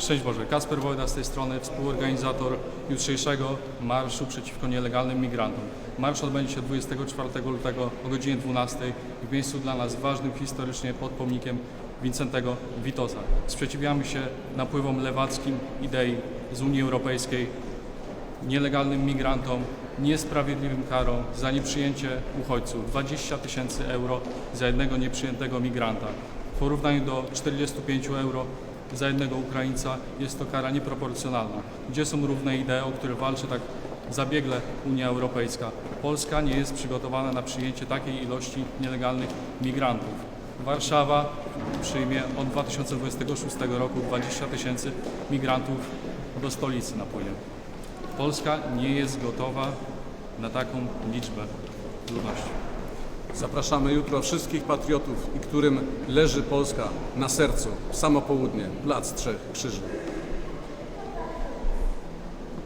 Szczęść Boże, Kasper Wojda z tej strony, współorganizator jutrzejszego Marszu Przeciwko Nielegalnym Migrantom. Marsz odbędzie się 24 lutego o godzinie 12 w miejscu dla nas ważnym historycznie pod pomnikiem Wincentego Witosa. Sprzeciwiamy się napływom lewackim idei z Unii Europejskiej, nielegalnym migrantom, niesprawiedliwym karom za nieprzyjęcie uchodźców 20 tysięcy euro za jednego nieprzyjętego migranta. W porównaniu do 45 euro za jednego Ukraińca jest to kara nieproporcjonalna. Gdzie są równe idee, o które walczy tak zabiegle Unia Europejska? Polska nie jest przygotowana na przyjęcie takiej ilości nielegalnych migrantów. Warszawa przyjmie od 2026 roku 20 tysięcy migrantów do stolicy napłynie. Polska nie jest gotowa na taką liczbę ludności. Zapraszamy jutro wszystkich patriotów, i którym leży Polska na sercu, samo południe, Plac Trzech Krzyży.